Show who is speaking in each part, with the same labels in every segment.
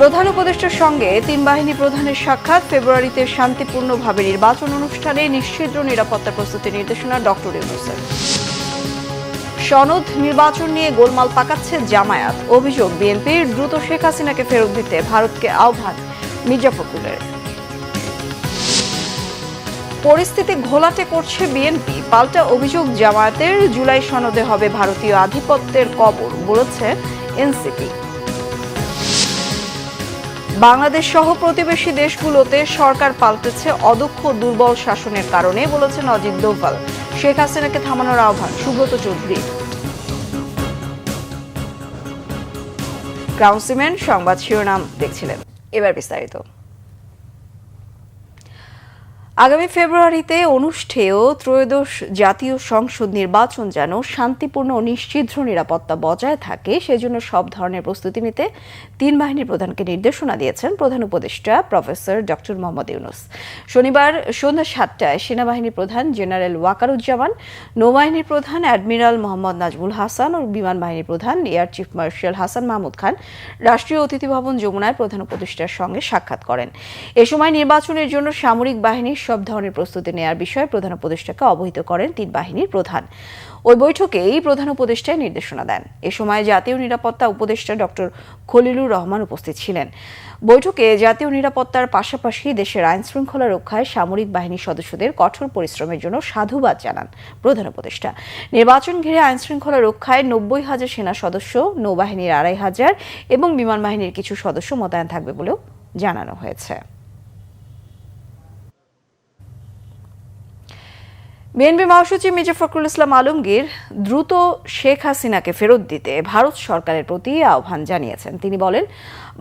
Speaker 1: প্রধান উপদেষ্টার সঙ্গে তিন বাহিনী প্রধানের সাক্ষাৎ ফেব্রুয়ারিতে শান্তিপূর্ণভাবে নির্বাচন অনুষ্ঠানে নিশ্চিদ্র নিরাপত্তা প্রস্তুতি নির্দেশনা ডক্টর ইউনুসের সনদ নির্বাচন নিয়ে গোলমাল পাকাচ্ছে জামায়াত অভিযোগ বিএনপির দ্রুত শেখ হাসিনাকে ফেরত দিতে ভারতকে আহ্বান মির্জা ফখরুলের পরিস্থিতি ঘোলাটে করছে বিএনপি পাল্টা অভিযোগ জামায়াতের জুলাই সনদে হবে ভারতীয় আধিপত্যের কবর বলেছে এনসিপি বাংলাদেশ সহ প্রতিবেশী দেশগুলোতে সরকার পাল্টেছে অদক্ষ দুর্বল শাসনের কারণে বলেছেন অজিত দোভাল শেখ হাসিনাকে থামানোর আহ্বান সুব্রত চৌধুরী গ্রাউন্ড সংবাদ শিরোনাম দেখছিলেন এবার বিস্তারিত আগামী ফেব্রুয়ারিতে অনুষ্ঠেয় ত্রয়োদশ জাতীয় সংসদ নির্বাচন যেন শান্তিপূর্ণ ও নিশ্চিদ্র নিরাপত্তা বজায় থাকে সেজন্য সব ধরনের প্রস্তুতি নিতে তিন বাহিনীর প্রধানকে নির্দেশনা দিয়েছেন প্রধান উপদেষ্টা প্রফেসর ডক্টর মোহাম্মদ ইউনুস শনিবার সন্ধ্যা সাতটায় সেনাবাহিনী প্রধান জেনারেল ওয়াকারুজ্জামান নৌবাহিনীর প্রধান অ্যাডমিরাল মোহাম্মদ নাজমুল হাসান ও বিমান বাহিনীর প্রধান air chief marshal Hasan Mahmud Khan রাষ্ট্রীয় অতিথি ভবন যমুনায় প্রধান উপদেষ্টার সঙ্গে সাক্ষাৎ করেন এ সময় নির্বাচনের জন্য সামরিক বাহিনীর সব ধরনের প্রস্তুতি নেয়ার বিষয়ে প্রধান উপদেষ্টাকে অবহিত করেন তিন বাহিনীর প্রধান ওই বৈঠকে এই প্রধান উপদেষ্টায় নির্দেশনা দেন এ সময় জাতীয় নিরাপত্তা উপদেষ্টা ডক্টর খলিলুর রহমান উপস্থিত ছিলেন বৈঠকে জাতীয় নিরাপত্তার পাশাপাশি দেশের আইন শৃঙ্খলা রক্ষায় সামরিক বাহিনীর সদস্যদের কঠোর পরিশ্রমের জন্য সাধুবাদ জানান প্রধান উপদেষ্টা নির্বাচন ঘিরে আইন শৃঙ্খলা রক্ষায় নব্বই হাজার সেনা সদস্য নৌবাহিনীর আড়াই হাজার এবং বিমান বাহিনীর কিছু সদস্য মোতায়েন থাকবে বলেও জানানো হয়েছে বিএনপি মহাসচিব মির্জা ফখরুল ইসলাম আলমগীর দ্রুত শেখ হাসিনাকে ফেরত দিতে ভারত সরকারের প্রতি আহ্বান জানিয়েছেন তিনি বলেন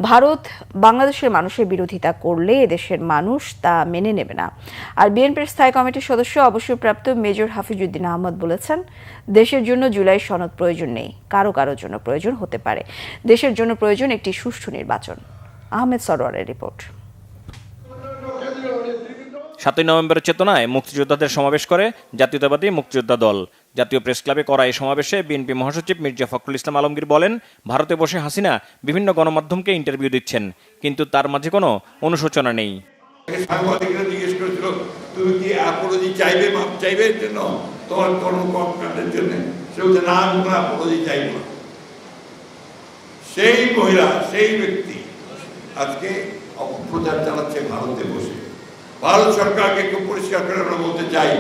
Speaker 1: ভারত বাংলাদেশের মানুষের বিরোধিতা করলে এদেশের মানুষ তা মেনে নেবে না আর বিএনপির স্থায়ী কমিটির সদস্য অবসরপ্রাপ্ত মেজর হাফিজুদ্দিন আহমদ বলেছেন দেশের জন্য জুলাই সনদ প্রয়োজন নেই কারো কারো জন্য প্রয়োজন হতে পারে দেশের জন্য প্রয়োজন একটি সুষ্ঠু নির্বাচন আহমেদ সরোয়ারের রিপোর্ট
Speaker 2: সাতই নভেম্বরের চেতনায় মুক্তিযোদ্ধাদের সমাবেশ করে জাতীয়তাবাদী মুক্তিযোদ্ধা দল জাতীয় প্রেস ক্লাবে করা এই সমাবেশে বিএনপি মহাসচিব মির্জা ফখরুল ইসলাম আলমগীর বলেন ভারতে বসে হাসিনা বিভিন্ন গণমাধ্যমকে ইন্টারভিউ দিচ্ছেন কিন্তু তার মাঝে কোনো অনুশোচনা নেই
Speaker 3: সেই মহিলা সেই ব্যক্তি আজকে অপপ্রচার চালাচ্ছে ভারতে বসে ভারত সরকারকে একটু পরিষ্কার করে আমরা বলতে চাই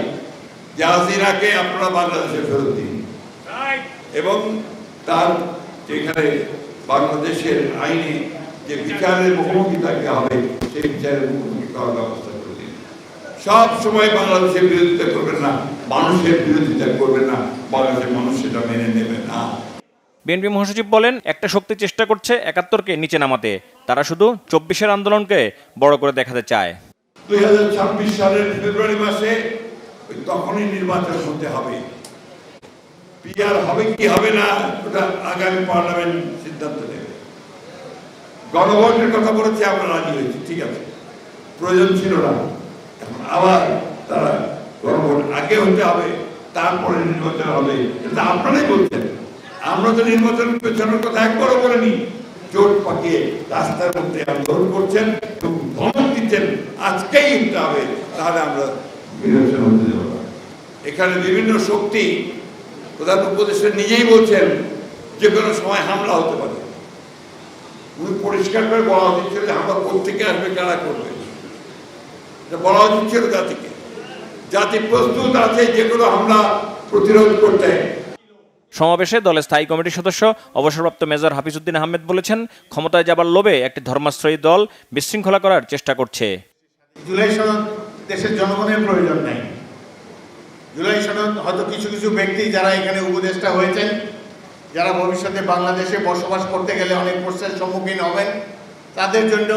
Speaker 3: যে আজিরাকে আপনারা বাংলাদেশে ফেরত দিন এবং তার যেখানে বাংলাদেশের আইনে যে বিচারের মুখোমুখি তাকে হবে সেই বিচারের মুখোমুখি করার ব্যবস্থা করে দিন সব সময় বাংলাদেশের বিরোধিতা করবেন না মানুষের বিরোধিতা করবেন না বাংলাদেশের মানুষ সেটা মেনে নেবে না
Speaker 2: বিএনপি মহাসচিব বলেন একটা শক্তি চেষ্টা করছে একাত্তরকে নিচে নামাতে তারা শুধু চব্বিশের আন্দোলনকে বড় করে দেখাতে চায়
Speaker 3: দুই সালের ফেব্রুয়ারি মাসে তখনই নির্বাচন হতে হবে পিআর হবে কি হবে না ওটা আগামী পার্লামেন্ট সিদ্ধান্ত নেবে গণভোটের কথা বলেছে আমরা রাজি হয়েছি ঠিক আছে প্রয়োজন ছিল না এখন আবার তারা গণভোট আগে হতে হবে তারপরে নির্বাচন হবে কিন্তু আপনারাই বলছেন আমরা তো নির্বাচন পেছনের কথা একবারও বলিনি চোট পাকিয়ে রাস্তার মধ্যে আন্দোলন করছেন এবং বলেছেন আজকেই ইফতা হবে তাহলে আমরা এখানে বিভিন্ন শক্তি প্রধান উপদেশের নিজেই বলছেন যে কোনো সময় হামলা হতে পারে উনি পরিষ্কার করে বলা উচিত ছিল যে হামলা কোথেকে আসবে কারা করবে বলা উচিত ছিল জাতিকে জাতি প্রস্তুত আছে যে কোনো হামলা প্রতিরোধ করতে
Speaker 2: সমাবেশে দলের স্থায়ী কমিটির সদস্য অবসরপ্রাপ্ত মেজর হাফিজউদ্দিন আহমেদ বলেছেন ক্ষমতায় যাবার লোভে একটি ধর্মাশ্রয়ী দল বিশৃঙ্খলা করার চেষ্টা করছে
Speaker 3: জুলাই দেশের জনগণের প্রয়োজন নাই জুলাই সনদ হয়তো কিছু কিছু ব্যক্তি যারা এখানে উপদেষ্টা হয়েছেন যারা ভবিষ্যতে বাংলাদেশে বসবাস করতে গেলে অনেক প্রশ্নের সম্মুখীন হবেন তাদের জন্য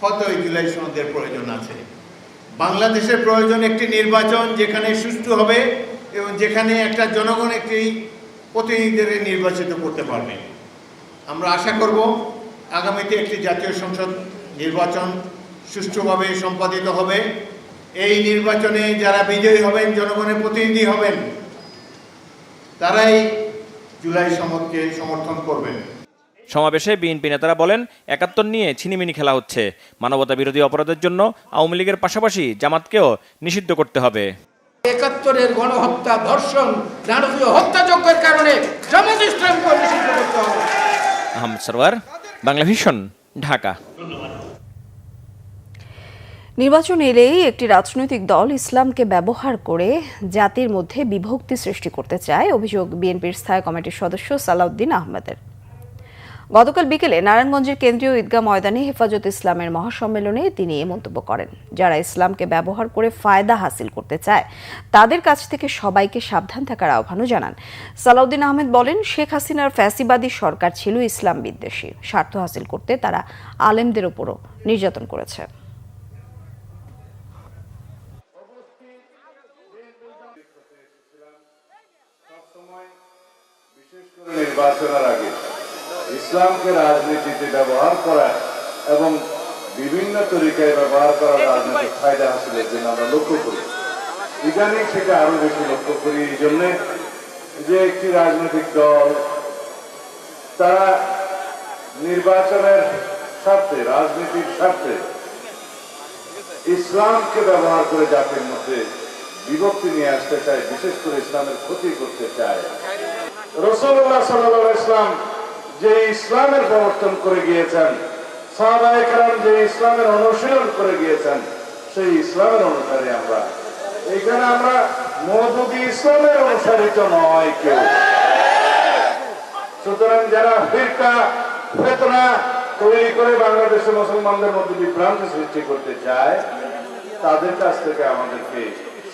Speaker 3: হয়তো এই জুলাই সনদের প্রয়োজন আছে বাংলাদেশের প্রয়োজন একটি নির্বাচন যেখানে সুষ্ঠু হবে এবং যেখানে একটা জনগণ একটি প্রতিনিধিদের নির্বাচিত করতে পারবে আমরা আশা করব আগামীতে একটি জাতীয় সংসদ নির্বাচন সুষ্ঠুভাবে সম্পাদিত হবে এই নির্বাচনে যারা বিজয়ী হবেন জনগণের প্রতিনিধি হবেন তারাই জুলাই সমর্থকে সমর্থন
Speaker 2: করবেন সমাবেশে বিএনপি নেতারা বলেন একাত্তর নিয়ে ছিনিমিনি খেলা হচ্ছে মানবতা বিরোধী অপরাধের জন্য আওয়ামী লীগের পাশাপাশি জামাতকেও নিষিদ্ধ করতে হবে
Speaker 3: একাত্তরের গণহত্যা ধর্ষণ নারকীয় হত্যাযজ্ঞের কারণে
Speaker 2: ঢাকা
Speaker 1: নির্বাচন এলেই একটি রাজনৈতিক দল ইসলামকে ব্যবহার করে জাতির মধ্যে বিভক্তি সৃষ্টি করতে চায় অভিযোগ বিএনপির স্থায়ী কমিটির সদস্য সালাউদ্দিন আহমেদের গতকাল বিকেলে নারায়ণগঞ্জের কেন্দ্রীয় ঈদগাহ ময়দানে হেফাজত ইসলামের মহাসম্মেলনে তিনি এ মন্তব্য করেন যারা ইসলামকে ব্যবহার করে ফায়দা হাসিল করতে চায় তাদের কাছ থেকে সবাইকে সাবধান থাকার আহ্বানও জানান সালাউদ্দিন আহমেদ বলেন শেখ হাসিনার ফ্যাসিবাদী সরকার ছিল ইসলাম বিদ্বেষী স্বার্থ হাসিল করতে তারা আলেমদের ওপরও নির্যাতন করেছে
Speaker 4: এখানে সেটা আরো বেশি লক্ষ্য করি এই জন্যে যে একটি রাজনৈতিক দল তারা নির্বাচনের স্বার্থে রাজনীতির স্বার্থে ইসলামকে ব্যবহার করে জাতির মধ্যে বিভক্তি নিয়ে আসতে চায় বিশেষ করে ইসলামের ক্ষতি করতে চায় রসুল্লাহ সাল্লাহ ইসলাম যে ইসলামের প্রবর্তন করে গিয়েছেন সাহাবাহাম যে ইসলামের অনুশীলন করে গিয়েছেন সেই ইসলামের অনুসারে আমরা এখানে আমরা মজুদি ইসলামের অনুসারিত নয় কেউ সুতরাং যারা ফিরকা ফেতনা তৈরি করে বাংলাদেশের মুসলমানদের মধ্যে বিভ্রান্তি সৃষ্টি করতে চায় তাদের কাছ থেকে আমাদেরকে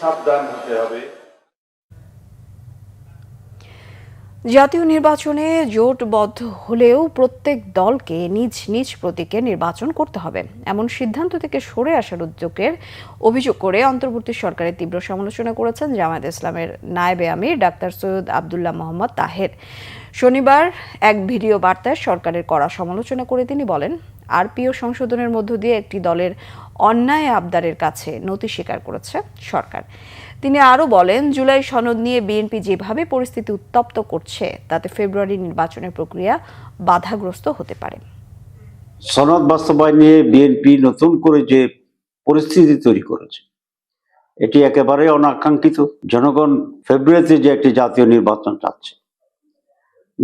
Speaker 4: সাবধান হতে হবে
Speaker 1: জাতীয় নির্বাচনে জোটবদ্ধ হলেও প্রত্যেক দলকে নিজ নিজ প্রতীকে নির্বাচন করতে হবে এমন সিদ্ধান্ত থেকে সরে আসার উদ্যোগের অভিযোগ করে অন্তর্বর্তী সরকারের তীব্র সমালোচনা করেছেন জামায়াত ইসলামের নায়েবে আমির ডাক্তার সৈয়দ আবদুল্লাহ মোহাম্মদ তাহের শনিবার এক ভিডিও বার্তায় সরকারের কড়া সমালোচনা করে তিনি বলেন আরপিও সংশোধনের মধ্য দিয়ে একটি দলের অন্যায় আবদারের কাছে নতি স্বীকার করেছে সরকার তিনি আরও বলেন জুলাই সনদ নিয়ে বিএনপি যেভাবে পরিস্থিতি উত্তপ্ত করছে তাতে ফেব্রুয়ারি নির্বাচনের প্রক্রিয়া বাধাগ্রস্ত হতে পারে
Speaker 5: সনদ বাস্তবায়ন নিয়ে বিএনপি নতুন করে যে পরিস্থিতি তৈরি করেছে এটি একেবারে অনাকাঙ্ক্ষিত জনগণ ফেব্রুয়ারিতে যে একটি জাতীয় নির্বাচন চাচ্ছে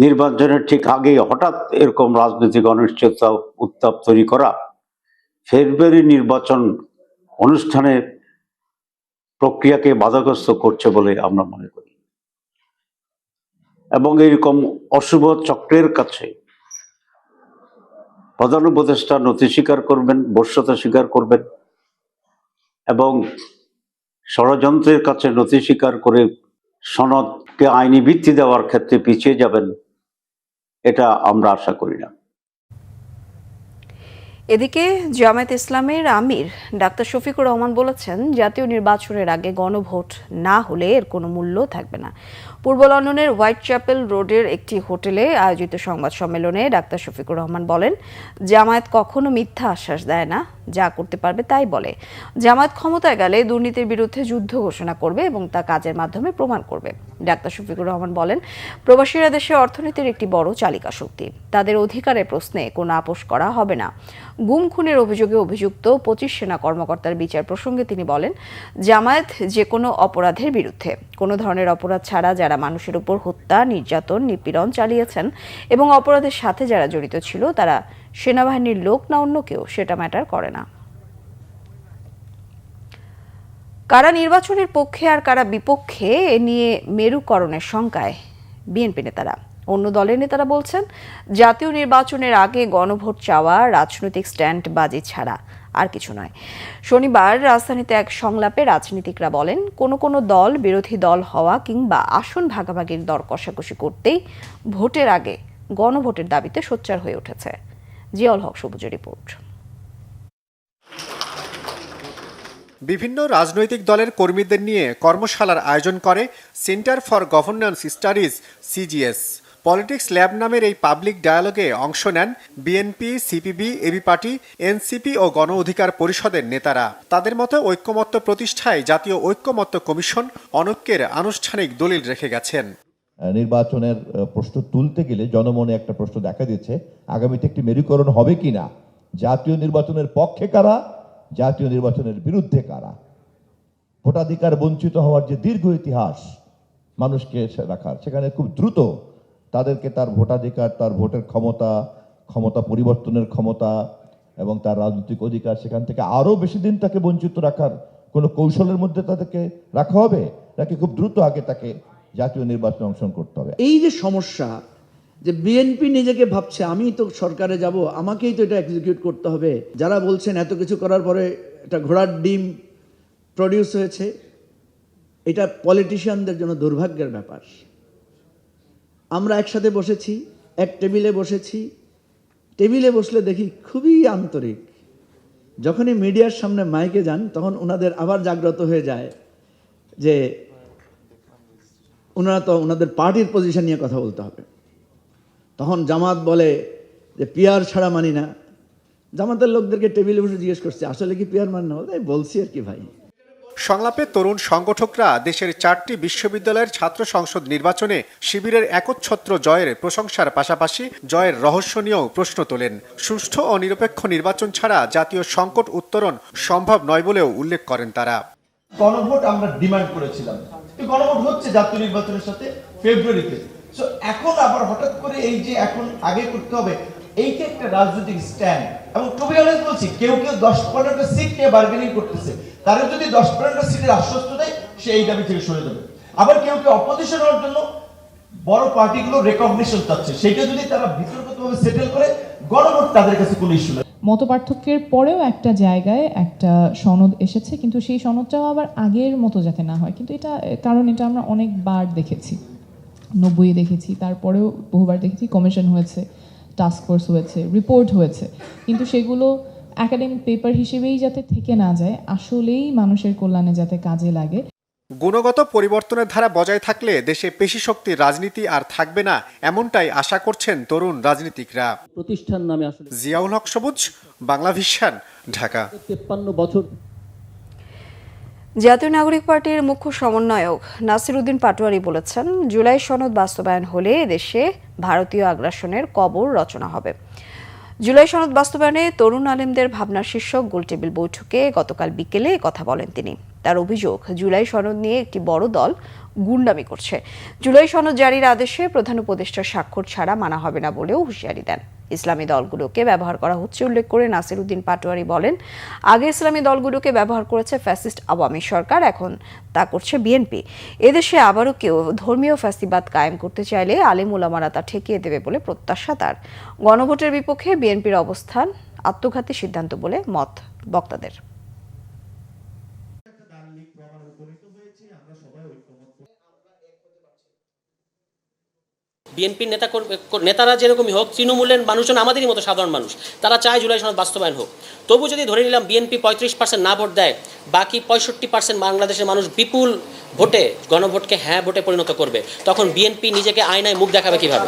Speaker 5: নির্বাচনের ঠিক আগে হঠাৎ এরকম রাজনৈতিক অনিশ্চয়তা উত্তাপ তৈরি করা ফেব্রুয়ারি নির্বাচন অনুষ্ঠানের প্রক্রিয়াকে বাধাগ্রস্ত করছে বলে আমরা মনে করি এবং এইরকম অশুভ চক্রের কাছে প্রধান উপদেষ্টা নথি স্বীকার করবেন বর্ষতা স্বীকার করবেন এবং ষড়যন্ত্রের কাছে নথি স্বীকার করে সনদকে আইনি বৃত্তি দেওয়ার ক্ষেত্রে পিছিয়ে যাবেন এটা আমরা আশা করি না
Speaker 1: এদিকে জামায়াত ইসলামের আমির ডাক্তার শফিকুর রহমান বলেছেন জাতীয় নির্বাচনের আগে গণভোট না হলে এর কোনো মূল্য থাকবে না পূর্ব লন্ডনের হোয়াইট চ্যাপেল রোডের একটি হোটেলে আয়োজিত সংবাদ সম্মেলনে ডাক্তার শফিকুর রহমান বলেন জামায়াত কখনো মিথ্যা আশ্বাস দেয় না যা করতে পারবে তাই বলে জামায়াত ক্ষমতায় গেলে দুর্নীতির বিরুদ্ধে যুদ্ধ ঘোষণা করবে এবং তা কাজের মাধ্যমে প্রমাণ করবে ডাক্তার শফিকুর রহমান বলেন প্রবাসীরা দেশের অর্থনীতির একটি বড় চালিকা শক্তি তাদের অধিকারের প্রশ্নে কোনো আপোষ করা হবে না গুম খুনের অভিযোগে অভিযুক্ত পঁচিশ সেনা কর্মকর্তার বিচার প্রসঙ্গে তিনি বলেন জামায়াত যে কোনো অপরাধের বিরুদ্ধে কোনো ধরনের অপরাধ ছাড়া যারা যারা মানুষের উপর হত্যা নির্যাতন নিপীড়ন চালিয়েছেন এবং অপরাধের সাথে যারা জড়িত ছিল তারা সেনাবাহিনীর লোক না অন্য কেউ সেটা ম্যাটার করে না কারা নির্বাচনের পক্ষে আর কারা বিপক্ষে এ নিয়ে মেরুকরণের শঙ্কায় বিএনপি নেতারা অন্য দলের নেতারা বলছেন জাতীয় নির্বাচনের আগে গণভোট চাওয়া রাজনৈতিক স্ট্যান্ড বাজি ছাড়া আর কিছু নয় শনিবার রাজধানীতে এক সংলাপে রাজনীতিকরা বলেন কোনো কোনো দল বিরোধী দল হওয়া কিংবা আসন ভাগাভাগির দর কষাকষি করতেই ভোটের আগে গণভোটের দাবিতে সোচ্চার হয়ে উঠেছে জিয়াউল হক সবুজের রিপোর্ট
Speaker 6: বিভিন্ন রাজনৈতিক দলের কর্মীদের নিয়ে কর্মশালার আয়োজন করে centre for governance studies CGS politics lab নামের এই পাবলিক ডায়ালগে অংশ নেন BNP CPB AB party NCP ও গণ অধিকার পরিষদের নেতারা তাদের মতে ঐক্যমত্য প্রতিষ্ঠায় জাতীয় ঐক্যমত্য কমিশন অনৈক্যের আনুষ্ঠানিক দলিল রেখে গেছেন
Speaker 7: নির্বাচনের প্রশ্ন তুলতে গেলে জনমনে একটা প্রশ্ন দেখা দিচ্ছে আগামীতে একটি মেরুকরণ হবে কি না জাতীয় নির্বাচনের পক্ষে কারা জাতীয় নির্বাচনের বিরুদ্ধে কারা ভোটাধিকার বঞ্চিত হওয়ার যে দীর্ঘ ইতিহাস মানুষকে রাখার সেখানে খুব দ্রুত তাদেরকে তার ভোটাধিকার তার ভোটের ক্ষমতা ক্ষমতা পরিবর্তনের ক্ষমতা এবং তার রাজনৈতিক অধিকার সেখান থেকে আরও বেশি দিন তাকে বঞ্চিত রাখার কোনো কৌশলের মধ্যে তাদেরকে রাখা হবে নাকি খুব দ্রুত আগে তাকে জাতীয় নির্বাচনে অংশগ্রহণ করতে হবে এই যে
Speaker 8: সমস্যা যে বিএনপি নিজেকে ভাবছে আমি তো সরকারে যাব আমাকেই তো এটা এক্সিকিউট করতে হবে যারা বলছেন এত কিছু করার পরে এটা ঘোড়ার ডিম প্রডিউস হয়েছে এটা পলিটিশিয়ানদের জন্য দুর্ভাগ্যের ব্যাপার আমরা একসাথে বসেছি এক টেবিলে বসেছি টেবিলে বসলে দেখি খুবই আন্তরিক যখনই মিডিয়ার সামনে মাইকে যান তখন ওনাদের আবার জাগ্রত হয়ে যায় যে ওনারা তো ওনাদের পার্টির পজিশন নিয়ে কথা বলতে হবে তখন জামাত বলে যে পিয়ার ছাড়া মানি না জামাতের লোকদেরকে টেবিলে বসে জিজ্ঞেস করছে আসলে কি পিয়ার মানি না বলছি আর কি ভাই
Speaker 6: সংলাপে তরুণ সংগঠকরা দেশের চারটি বিশ্ববিদ্যালয়ের ছাত্র সংসদ নির্বাচনে শিবিরের একচ্ছত্র জয়ের প্রশংসার পাশাপাশি জয়ের রহস্য নিয়েও প্রশ্ন তোলেন সুষ্ঠু ও নিরপেক্ষ নির্বাচন ছাড়া জাতীয় সংকট উত্তরণ সম্ভব নয় বলেও উল্লেখ করেন তারা
Speaker 9: গণভোট আমরা ডিমান্ড করেছিলাম গণভোট হচ্ছে জাতীয় নির্বাচনের সাথে ফেব্রুয়ারিতে এখন আবার হঠাৎ করে এই যে এখন আগে করতে হবে এইটা একটা রাজনৈতিক স্ট্যান্ড এবং টু বলছি কেউ কেউ দশ পনেরোটা সিট নিয়ে বার্গেনিং করতেছে তারা যদি দশ পনেরোটা সিটের আশ্বস্ত দেয় সে এই দাবি থেকে সরে যাবে আবার কেউ কেউ অপোজিশন হওয়ার জন্য বড় পার্টিগুলো রেকগনিশন চাচ্ছে সেটা যদি তারা বিতর্কতভাবে সেটেল করে গণভোট তাদের কাছে কোনো ইস্যু নেই
Speaker 10: মত পার্থক্যের পরেও একটা জায়গায় একটা সনদ এসেছে কিন্তু সেই সনদটাও আবার আগের মতো যাতে না হয় কিন্তু এটা কারণ এটা আমরা অনেকবার দেখেছি নব্বই দেখেছি তারপরেও বহুবার দেখেছি কমিশন হয়েছে টাস্ক ফোর্স হয়েছে রিপোর্ট হয়েছে কিন্তু সেগুলো একাডেমিক পেপার হিসেবেই যাতে থেকে না যায় আসলেই মানুষের কল্যাণে যাতে কাজে
Speaker 6: লাগে গুণগত পরিবর্তনের ধারা বজায় থাকলে দেশে পেশি শক্তি রাজনীতি আর থাকবে না এমনটাই আশা করছেন তরুণ রাজনীতিকরা প্রতিষ্ঠান নামে আসলে জিয়াউল হক সবুজ বাংলা ভিশন ঢাকা তেপ্পান্ন বছর
Speaker 1: জাতীয় নাগরিক পার্টির মুখ্য সমন্বয়ক নাসিরউদ্দিন পাটোয়ারি বলেছেন জুলাই সনদ বাস্তবায়ন হলে দেশে ভারতীয় আগ্রাসনের কবর রচনা হবে জুলাই সনদ বাস্তবায়নে তরুণ আলেমদের ভাবনা শীর্ষক গোলটেবিল বৈঠকে গতকাল বিকেলে কথা বলেন তিনি তার অভিযোগ জুলাই সনদ নিয়ে একটি বড় দল গুন্ডামি করছে জুলাই সনদ জারির আদেশে প্রধান উপদেষ্টার স্বাক্ষর ছাড়া মানা হবে না বলেও হুঁশিয়ারি দেন ইসলামী দলগুলোকে ব্যবহার করা হচ্ছে উল্লেখ করে নাসির উদ্দিন পাটোয়ারি বলেন আগে ইসলামী দলগুলোকে ব্যবহার করেছে ফ্যাসিস্ট আওয়ামী সরকার এখন তা করছে বিএনপি এদেশে আবারও কেউ ধর্মীয় ফ্যাসিবাদ কায়েম করতে চাইলে আলিম উলামারা তা ঠেকিয়ে দেবে বলে প্রত্যাশা তার গণভোটের বিপক্ষে বিএনপির অবস্থান আত্মঘাতী সিদ্ধান্ত বলে মত বক্তাদের
Speaker 11: বিএনপির নেতা নেতারা যেরকমই হোক তৃণমূলের মানুষজন আমাদেরই মতো সাধারণ মানুষ তারা চায় জুলাই সনদ বাস্তবায়ন হোক তবু যদি ধরে নিলাম বিএনপি পঁয়ত্রিশ পার্সেন্ট না ভোট দেয় বাকি পঁয়ষট্টি পার্সেন্ট বাংলাদেশের মানুষ বিপুল ভোটে গণভোটকে হ্যাঁ ভোটে পরিণত করবে তখন বিএনপি নিজেকে আয়নায় মুখ দেখাবে
Speaker 12: কিভাবে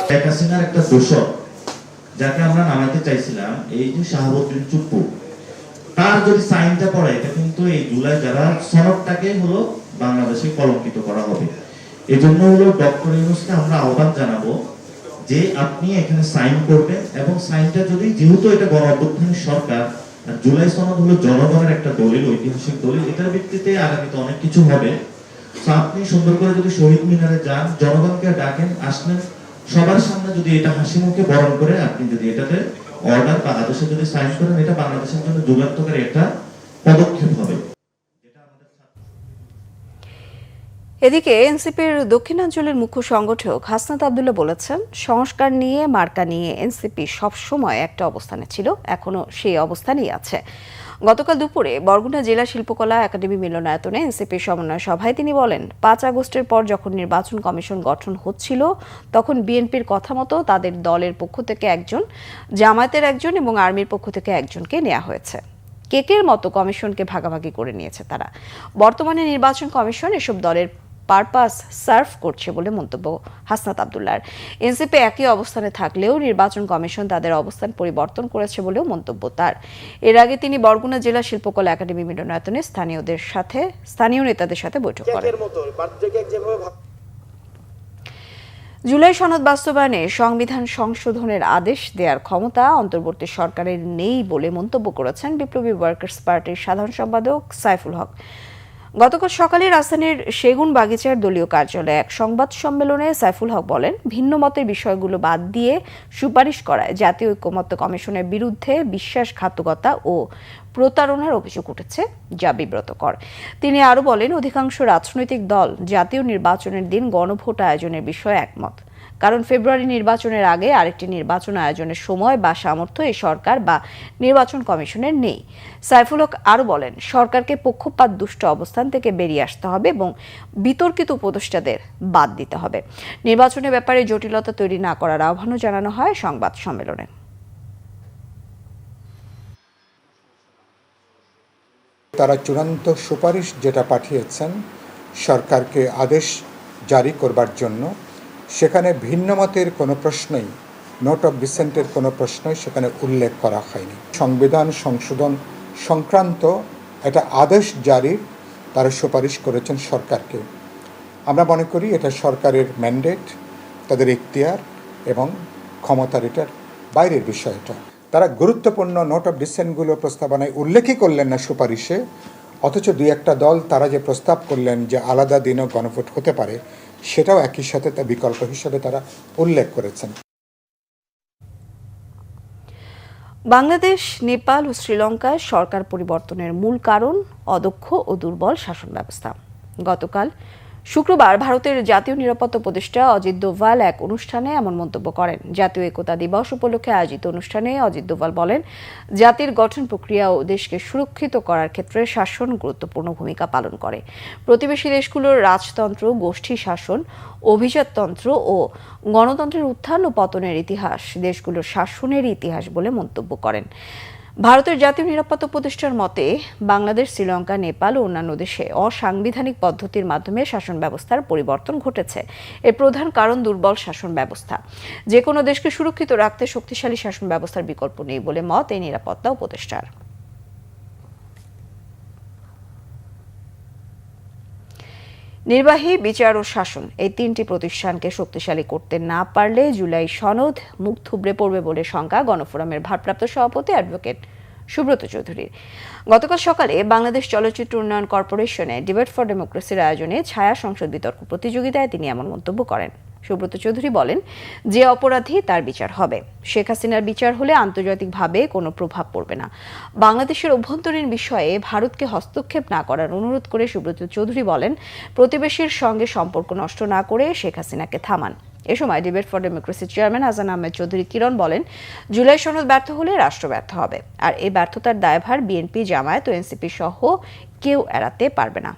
Speaker 12: যাকে আমরা নামাতে চাইছিলাম এই যে শাহাবুদ্দিন চুপ্পু তার যদি সাইনটা পড়ে এটা কিন্তু এই জুলাই যারা সনদটাকে হলো বাংলাদেশে কলঙ্কিত করা হবে এজন্য হলো ডক্টর ইউনুসকে আমরা আহ্বান জানাবো যে আপনি এখানে সাইন করবেন এবং সাইনটা যদি যেহেতু এটা গণঅভ্যুত্থানের সরকার জুলাই সনদ হলো জনগণের একটা দলিল ঐতিহাসিক দলিল এটার ভিত্তিতে আগামীতে অনেক কিছু হবে আপনি সুন্দর করে যদি শহীদ মিনারে যান জনগণকে ডাকেন আসলেন সবার সামনে যদি এটা হাসি মুখে বরণ করে আপনি যদি এটাতে অর্ডার বাংলাদেশে যদি সাইন করেন এটা বাংলাদেশের জন্য যুগান্তকারী একটা পদক্ষেপ হবে
Speaker 1: এদিকে এনসিপির দক্ষিণাঞ্চলের মুখ্য সংগঠক হাসনাত আবদুল্লাহ বলেছেন সংস্কার নিয়ে মার্কা নিয়ে এনসিপি সবসময় একটা অবস্থানে ছিল এখনও সেই অবস্থানেই আছে গতকাল দুপুরে বরগুনা জেলা শিল্পকলা একাডেমি মিলনায়তনে এনসিপির সমন্বয় সভায় তিনি বলেন পাঁচ আগস্টের পর যখন নির্বাচন কমিশন গঠন হচ্ছিল তখন বিএনপির কথা মতো তাদের দলের পক্ষ থেকে একজন জামায়াতের একজন এবং আর্মির পক্ষ থেকে একজনকে নেওয়া হয়েছে কেকের মতো কমিশনকে ভাগাভাগি করে নিয়েছে তারা বর্তমানে নির্বাচন কমিশন এসব দলের পারপাস সার্ভ করছে বলে মন্তব্য হাসনাত আবদুল্লার এনসিপি একই অবস্থানে থাকলেও নির্বাচন কমিশন তাদের অবস্থান পরিবর্তন করেছে বলেও মন্তব্য তার এর আগে তিনি বরগুনা জেলা শিল্পকলা একাডেমি মিলনায়তনে স্থানীয়দের সাথে স্থানীয় নেতাদের সাথে বৈঠক করেন জুলাই সনদ বাস্তবায়নে সংবিধান সংশোধনের আদেশ দেওয়ার ক্ষমতা অন্তর্বর্তী সরকারের নেই বলে মন্তব্য করেছেন বিপ্লবী ওয়ার্কার্স পার্টির সাধারণ সম্পাদক সাইফুল হক গতকাল সকালে রাজধানীর সেগুন বাগিচার দলীয় কার্যালয়ে এক সংবাদ সম্মেলনে সাইফুল হক বলেন ভিন্ন মতের বিষয়গুলো বাদ দিয়ে সুপারিশ করায় জাতীয় ঐক্যমত্য কমিশনের বিরুদ্ধে বিশ্বাসঘাতকতা ও প্রতারণার অভিযোগ উঠেছে যা বিব্রতকর তিনি আরও বলেন অধিকাংশ রাজনৈতিক দল জাতীয় নির্বাচনের দিন গণভোট আয়োজনের বিষয়ে একমত কারণ ফেব্রুয়ারি নির্বাচনের আগে আরেকটি নির্বাচন আয়োজনের সময় বা সামর্থ্য এই সরকার বা নির্বাচন কমিশনের নেই সাইফুল হক আরও বলেন সরকারকে পক্ষপাত দুষ্ট অবস্থান থেকে বেরিয়ে আসতে হবে এবং বিতর্কিত উপদেষ্টাদের বাদ দিতে হবে নির্বাচনের ব্যাপারে জটিলতা তৈরি না করার আহ্বানও জানানো হয় সংবাদ সম্মেলনে
Speaker 13: তারা চূড়ান্ত সুপারিশ যেটা পাঠিয়েছেন সরকারকে আদেশ জারি করবার জন্য সেখানে ভিন্ন মতের কোনো প্রশ্নই নোট অফ ডিসেন্টের কোনো প্রশ্নই সেখানে উল্লেখ করা হয়নি সংবিধান সংশোধন সংক্রান্ত একটা আদেশ জারির তারা সুপারিশ করেছেন সরকারকে আমরা মনে করি এটা সরকারের ম্যান্ডেট তাদের ইখতিয়ার এবং ক্ষমতার এটার বাইরের বিষয় এটা তারা গুরুত্বপূর্ণ নোট অফ ডিসেন্টগুলো প্রস্তাবনায় উল্লেখই করলেন না সুপারিশে অথচ দুই একটা দল তারা যে প্রস্তাব করলেন যে আলাদা দিনও গণভোট হতে পারে সেটাও একই সাথে তা বিকল্প হিসেবে তারা উল্লেখ করেছেন
Speaker 1: বাংলাদেশ নেপাল ও শ্রীলঙ্কায় সরকার পরিবর্তনের মূল কারণ অদক্ষ ও দুর্বল শাসন ব্যবস্থা গতকাল শুক্রবার ভারতের জাতীয় নিরাপত্তা উপদেষ্টা অজিত দোভাল এক অনুষ্ঠানে এমন মন্তব্য করেন জাতীয় একতা দিবস উপলক্ষে আয়োজিত অনুষ্ঠানে অজিত দোভাল বলেন জাতির গঠন প্রক্রিয়া ও দেশকে সুরক্ষিত করার ক্ষেত্রে শাসন গুরুত্বপূর্ণ ভূমিকা পালন করে প্রতিবেশী দেশগুলোর রাজতন্ত্র গোষ্ঠী শাসন অভিজাততন্ত্র ও গণতন্ত্রের উত্থান ও পতনের ইতিহাস দেশগুলোর শাসনের ইতিহাস বলে মন্তব্য করেন ভারতের জাতীয় নিরাপত্তা উপদেষ্টার মতে বাংলাদেশ শ্রীলঙ্কা নেপাল ও অন্যান্য দেশে অসাংবিধানিক পদ্ধতির মাধ্যমে শাসন ব্যবস্থার পরিবর্তন ঘটেছে এর প্রধান কারণ দুর্বল শাসন ব্যবস্থা যে কোনো দেশকে সুরক্ষিত রাখতে শক্তিশালী শাসন ব্যবস্থার বিকল্প নেই বলে মত এই নিরাপত্তা উপদেষ্টার নির্বাহী বিচার ও শাসন এই তিনটি প্রতিষ্ঠানকে শক্তিশালী করতে না পারলে জুলাই সনদ মুখ থুবড়ে পড়বে বলে শঙ্কা গণফোরামের ভারপ্রাপ্ত সভাপতি অ্যাডভোকেট সুব্রত চৌধুরীর গতকাল সকালে বাংলাদেশ চলচ্চিত্র উন্নয়ন কর্পোরেশনে ডিবেট ফর ডেমোক্রেসির আয়োজনে ছায়া সংসদ বিতর্ক প্রতিযোগিতায় তিনি এমন মন্তব্য করেন সুব্রত চৌধুরী বলেন যে অপরাধী তার বিচার হবে শেখ হাসিনার বিচার হলে আন্তর্জাতিকভাবে কোনো প্রভাব পড়বে না বাংলাদেশের অভ্যন্তরীণ বিষয়ে ভারতকে হস্তক্ষেপ না করার অনুরোধ করে সুব্রত চৌধুরী বলেন প্রতিবেশীর সঙ্গে সম্পর্ক নষ্ট না করে শেখ হাসিনাকে থামান এ সময় ডিবেট ফর ডেমোক্রেসির চেয়ারম্যান হাসান আহমেদ চৌধুরী কিরণ বলেন জুলাই সনদ ব্যর্থ হলে রাষ্ট্র ব্যর্থ হবে আর এই ব্যর্থতার দায়ভার বিএনপি জামায়াত ও এনসিপি সহ কেউ এড়াতে পারবে না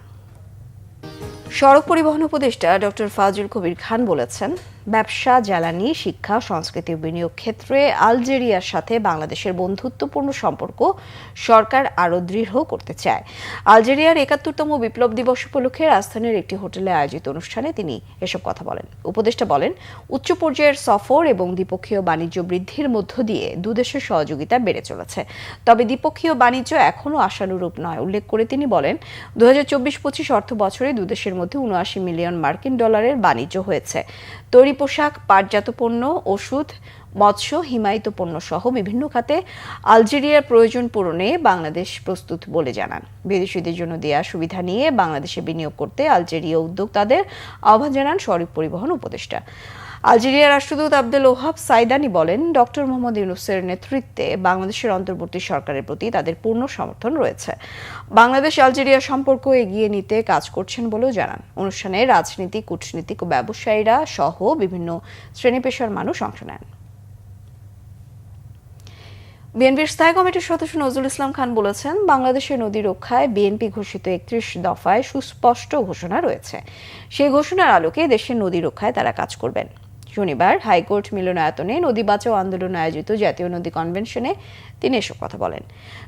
Speaker 1: সড়ক পরিবহন উপদেষ্টা ডক্টর ফাজুল কবির খান বলেছেন ব্যবসা জ্বালানি শিক্ষা সংস্কৃতি বিনিয়োগ ক্ষেত্রে আলজেরিয়ার সাথে বাংলাদেশের বন্ধুত্বপূর্ণ সম্পর্ক সরকার আরও দৃঢ় করতে চায় আলজেরিয়ার একাত্তরতম বিপ্লব দিবস উপলক্ষে রাজধানীর একটি হোটেলে আয়োজিত অনুষ্ঠানে তিনি এসব কথা বলেন উপদেষ্টা বলেন উচ্চ পর্যায়ের সফর এবং দ্বিপক্ষীয় বাণিজ্য বৃদ্ধির মধ্য দিয়ে দুদেশের সহযোগিতা বেড়ে চলেছে তবে দ্বিপক্ষীয় বাণিজ্য এখনও আশানুরূপ নয় উল্লেখ করে তিনি বলেন দু হাজার চব্বিশ পঁচিশ অর্থ বছরে দুদেশের মধ্যে উনআশি মিলিয়ন মার্কিন ডলারের বাণিজ্য হয়েছে তৈরি পোশাক পাটজাত পণ্য ওষুধ মৎস্য হিমায়িত পণ্য সহ বিভিন্ন খাতে আলজেরিয়ার প্রয়োজন পূরণে বাংলাদেশ প্রস্তুত বলে জানান বিদেশিদের জন্য দেয়া সুবিধা নিয়ে বাংলাদেশে বিনিয়োগ করতে উদ্যোগ উদ্যোক্তাদের আহ্বান জানান সড়ক পরিবহন উপদেষ্টা আলজেরিয়ার রাষ্ট্রদূত আব্দুল ওহাব সাইদানি বলেন ডক্টর মোহাম্মদ ইউনুসের নেতৃত্বে বাংলাদেশের অন্তর্বর্তী সরকারের প্রতি তাদের পূর্ণ সমর্থন রয়েছে বাংলাদেশ আলজেরিয়া সম্পর্ক এগিয়ে নিতে কাজ করছেন বলেও জানান অনুষ্ঠানে রাজনীতি কূটনীতিক ও ব্যবসায়ীরা সহ বিভিন্ন শ্রেণী পেশার মানুষ অংশ নেন বিএনপির স্থায়ী কমিটির সদস্য নজরুল ইসলাম খান বলেছেন বাংলাদেশের নদী রক্ষায় বিএনপি ঘোষিত একত্রিশ দফায় সুস্পষ্ট ঘোষণা রয়েছে সেই ঘোষণার আলোকে দেশের নদী রক্ষায় তারা কাজ করবেন শনিবার হাইকোর্ট মিলনায়তনে নদী বাঁচাও আন্দোলন আয়োজিত জাতীয় নদী কনভেনশনে তিনি এসব কথা বলেন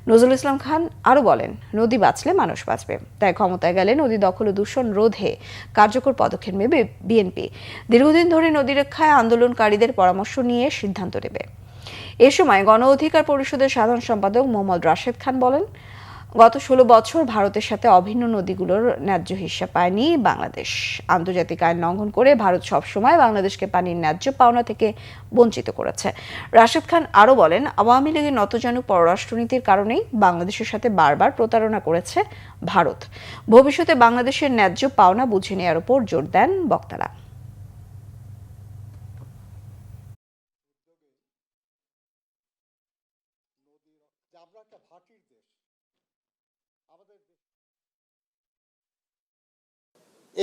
Speaker 1: নজরুল ইসলাম খান আরও বলেন নদী বাঁচলে মানুষ বাঁচবে তাই ক্ষমতায় গেলে নদী দখল ও দূষণ রোধে কার্যকর পদক্ষেপ নেবে বিএনপি দীর্ঘদিন ধরে নদী রক্ষায় আন্দোলনকারীদের পরামর্শ নিয়ে সিদ্ধান্ত নেবে এ সময় গণ অধিকার পরিষদের সাধারণ সম্পাদক মোহাম্মদ রাশেদ খান বলেন গত ষোলো বছর ভারতের সাথে অভিন্ন নদীগুলোর ন্যায্য হিসাব পায়নি বাংলাদেশ আন্তর্জাতিক আইন লঙ্ঘন করে ভারত সবসময় বাংলাদেশকে পানির ন্যায্য পাওনা থেকে বঞ্চিত করেছে রাশেদ খান আরও বলেন আওয়ামী লীগের নতজানু পররাষ্ট্রনীতির কারণেই বাংলাদেশের সাথে বারবার প্রতারণা করেছে ভারত ভবিষ্যতে বাংলাদেশের ন্যায্য পাওনা বুঝে নেওয়ার উপর জোর দেন বক্তারা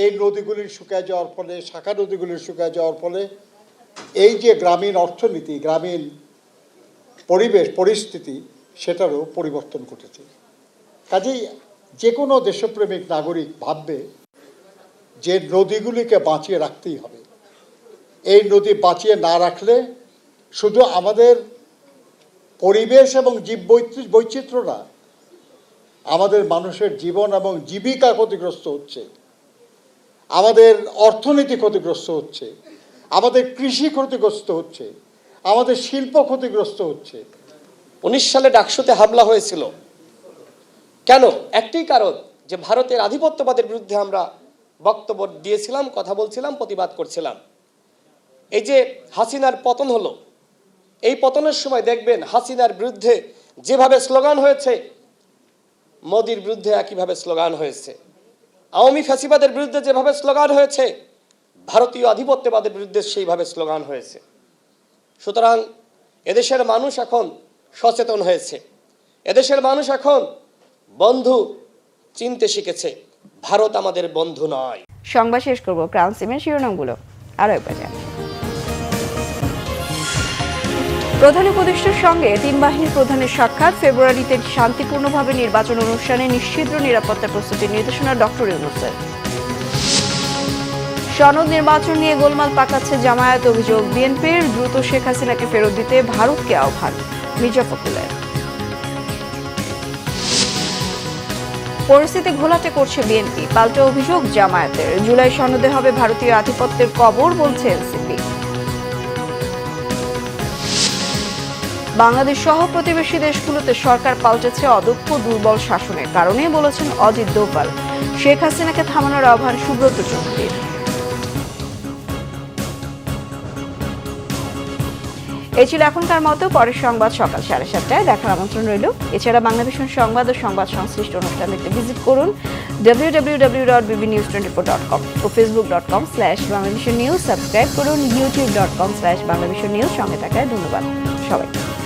Speaker 14: এই নদীগুলির শুকিয়ে যাওয়ার ফলে শাখা নদীগুলি শুকিয়ে যাওয়ার ফলে এই যে গ্রামীণ অর্থনীতি গ্রামীণ পরিবেশ পরিস্থিতি সেটারও পরিবর্তন ঘটেছে কাজেই যে কোনো দেশপ্রেমিক নাগরিক ভাববে যে নদীগুলিকে বাঁচিয়ে রাখতেই হবে এই নদী বাঁচিয়ে না রাখলে শুধু আমাদের পরিবেশ এবং জীব বৈচিত্র্য না আমাদের মানুষের জীবন এবং জীবিকা ক্ষতিগ্রস্ত হচ্ছে আমাদের অর্থনীতি ক্ষতিগ্রস্ত হচ্ছে আমাদের কৃষি ক্ষতিগ্রস্ত হচ্ছে আমাদের শিল্প ক্ষতিগ্রস্ত হচ্ছে উনিশ সালে ডাকসুতে হামলা হয়েছিল কেন একটি কারণ যে ভারতের আধিপত্যবাদের বিরুদ্ধে আমরা বক্তব্য দিয়েছিলাম কথা বলছিলাম প্রতিবাদ করছিলাম এই যে হাসিনার পতন হলো এই পতনের সময় দেখবেন হাসিনার বিরুদ্ধে যেভাবে স্লোগান হয়েছে মোদির বিরুদ্ধে একইভাবে স্লোগান হয়েছে আওয়ামী ফ্যাসিবাদের বিরুদ্ধে যেভাবে স্লোগান হয়েছে ভারতীয় আধিপত্যবাদের বিরুদ্ধে সেইভাবে স্লোগান হয়েছে সুতরাং এদেশের মানুষ এখন সচেতন হয়েছে এদেশের মানুষ এখন বন্ধু চিনতে শিখেছে ভারত আমাদের বন্ধু
Speaker 1: নয় সংবাদ শেষ করবো ক্রাউন সিমের শিরোনামগুলো আরও একবার প্রধান উপদেষ্টার সঙ্গে তিন বাহিনীর প্রধানের সাক্ষাৎ ফেব্রুয়ারিতে শান্তিপূর্ণভাবে নির্বাচন অনুষ্ঠানে নিশ্চিদ্র নিরাপত্তা প্রস্তুতির নির্দেশনা ডক্টর ইউনুসের সনদ নির্বাচন নিয়ে গোলমাল পাকাচ্ছে জামায়াত অভিযোগ বিএনপির দ্রুত শেখ হাসিনাকে ফেরত দিতে ভারতকে আহ্বান মির্জা পরিস্থিতি ঘোলাটে করছে বিএনপি পাল্টা অভিযোগ জামায়াতের জুলাই সনদে হবে ভারতীয় আধিপত্যের কবর বলছে এনসিপি বাংলাদেশ সহ প্রতিবেশী দেশগুলোতে সরকার পাল্টেছে অদক্ষ দুর্বল শাসনের কারণে বলেছেন অজিত দোভাল শেখ হাসিনাকে থামানোর আহ্বান সুব্রত চৌধুরীর এ ছিল এখনকার মতো পরের সংবাদ সকাল সাড়ে সাতটায় দেখার আমন্ত্রণ রইল এছাড়া বাংলাদেশ সংবাদ ও সংবাদ সংশ্লিষ্ট অনুষ্ঠান দেখতে ভিজিট করুন ডাব্লিউ নিউজ ফোর কম ও ফেসবুক ডট কম স্ল্যাশ বাংলাদেশের নিউজ সাবস্ক্রাইব করুন ইউটিউব ডট কম স্ল্যাশ বাংলাদেশের নিউজ সঙ্গে থাকায় ধন্যবাদ সবাইকে